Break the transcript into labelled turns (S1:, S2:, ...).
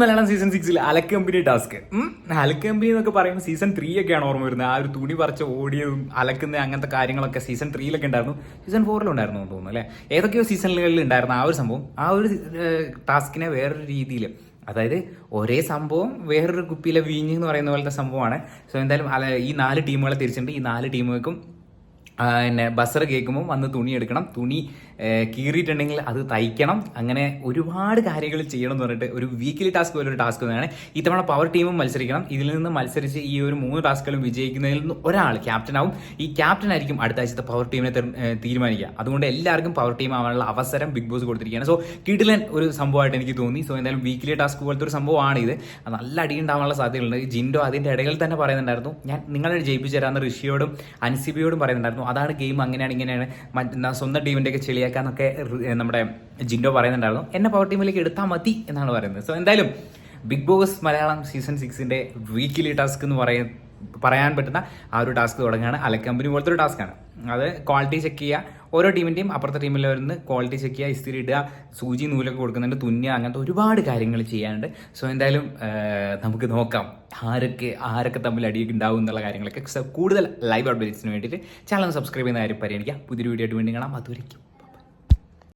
S1: Malayalam season സിക്സിൽ അലക്കമ്പനി task അലക്കമ്പനി എന്നൊക്കെ പറയുമ്പോൾ സീസൺ ത്രീ ഒക്കെയാണ് ഓർമ്മ വരുന്നത്. ആ ഒരു തുണി പറിച്ച ഓടിയതും അലക്കുന്ന അങ്ങനത്തെ കാര്യങ്ങളൊക്കെ സീസൺ ത്രീയിലൊക്കെ ഉണ്ടായിരുന്നു. സീസൺ ഫോറിലും ഉണ്ടായിരുന്നു എന്ന് തോന്നുന്നു അല്ലേ? ഏതൊക്കെയോ സീസണുകളിൽ ഉണ്ടായിരുന്ന ആ ഒരു സംഭവം ആ ഒരു ടാസ്കിനെ വേറൊരു രീതിയിൽ അതായത് ഒരേ സംഭവം വേറൊരു കുപ്പിയിലെ വീഞ്ഞ് എന്ന് പറയുന്ന പോലത്തെ സംഭവമാണ്. സോ എന്തായാലും ഈ നാല് ടീമുകളെ തിരിച്ചിട്ടുണ്ട്. ഈ നാല് ടീമുകൾക്കും പിന്നെ ബസർ കേൾക്കുമ്പോൾ വന്ന് തുണി എടുക്കണം. തുണി കീറിയിട്ടുണ്ടെങ്കിൽ അത് തയ്ക്കണം. അങ്ങനെ ഒരുപാട് കാര്യങ്ങൾ ചെയ്യണം എന്ന് പറഞ്ഞിട്ട് ഒരു വീക്കിലി ടാസ്ക് പോലെ ഒരു ടാസ്ക് തന്നെയാണ്. ഇത്തവണ പവർ ടീമും മത്സരിക്കണം. ഇതിൽ നിന്ന് മത്സരിച്ച് ഈ ഒരു മൂന്ന് ടാസ്കുകളും വിജയിക്കുന്നതിൽ നിന്ന് ഒരാൾ ക്യാപ്റ്റൻ ആവും. ഈ ക്യാപ്റ്റൻ ആയിരിക്കും അടുത്ത ആഴ്ചത്തെ പവർ ടീമിനെ തീരുമാനിക്കുക. അതുകൊണ്ട് എല്ലാവർക്കും പവർ ടീം ആവാനുള്ള അവസരം ബിഗ് ബോസ് കൊടുത്തിരിക്കുകയാണ്. സോ കിടിലൻ ഒരു സംഭവമായിട്ട് എനിക്ക് തോന്നി. സോ എന്തായാലും വീക്കിലി ടാസ്ക് പോലത്തെ ഒരു സംഭവമാണ് ഇത്. നല്ല അടി ഉണ്ടാവാനുള്ള സാധ്യതയുണ്ട് ജിൻഡോ അതിന്റെ ഇടയിൽ തന്നെ പറയുന്നുണ്ടായിരുന്നു. ഞാൻ നിങ്ങളെ ജയിപ്പിച്ചു തരാമെന്ന് ഋഷിയോടും അൻസിബിയോടും പറയുന്നുണ്ടായിരുന്നു. അതാണ് ഗെയിം അങ്ങനെയാണ് ഇങ്ങനെയാണ്. മറ്റെന്താ സ്വന്തം ടീമിന്റെ ഒക്കെ ചെളിയാക്കാന്നൊക്കെ നമ്മുടെ ജിൻഡോ പറയുന്നുണ്ടായിരുന്നു. എന്നെ പവർ ടീമിലേക്ക് എടുത്താൽ മതി എന്നാണ് പറയുന്നത്. സോ എന്തായാലും ബിഗ് ബോസ് മലയാളം സീസൺ സിക്സിന്റെ വീക്കിലി ടാസ്ക് എന്ന് പറയ പറയാൻ പറ്റുന്ന ആ ഒരു ടാസ്ക് തുടങ്ങുകയാണ്. അലക്കമ്പനി പോലത്തെ ഒരു ടാസ്ക് ആണ്. അത് ക്വാളിറ്റി ചെക്ക് ചെയ്യുക. ഓരോ ടീമിന്റെയും അപ്പുറത്തെ ടീമിൽ വരുന്ന ക്വാളിറ്റി ചെക്ക് ചെയ്യുക ഇസ്തിരി ഇടുക സൂചി നൂലൊക്കെ കൊടുക്കുന്നുണ്ട് തുന്നുക അങ്ങനത്തെ ഒരുപാട് കാര്യങ്ങൾ ചെയ്യാനുണ്ട്. സോ എന്തായാലും നമുക്ക് നോക്കാം ആരൊക്കെ ആരൊക്കെ തമ്മിൽ അടിയൊക്കെ ഉണ്ടാവും എന്നുള്ള കാര്യങ്ങളൊക്കെ. കൂടുതൽ ലൈവ് അപ്ഡേറ്റ്സിന് വേണ്ടിയിട്ട് ചാനൽ സബ്സ്ക്രൈബ് ചെയ്യുന്ന കാര്യം പരിഗണിക്കുക. പുതിയൊരു വീഡിയോ ആയിട്ട് വേണ്ടി കാണാം. അതുവരെയ്ക്കും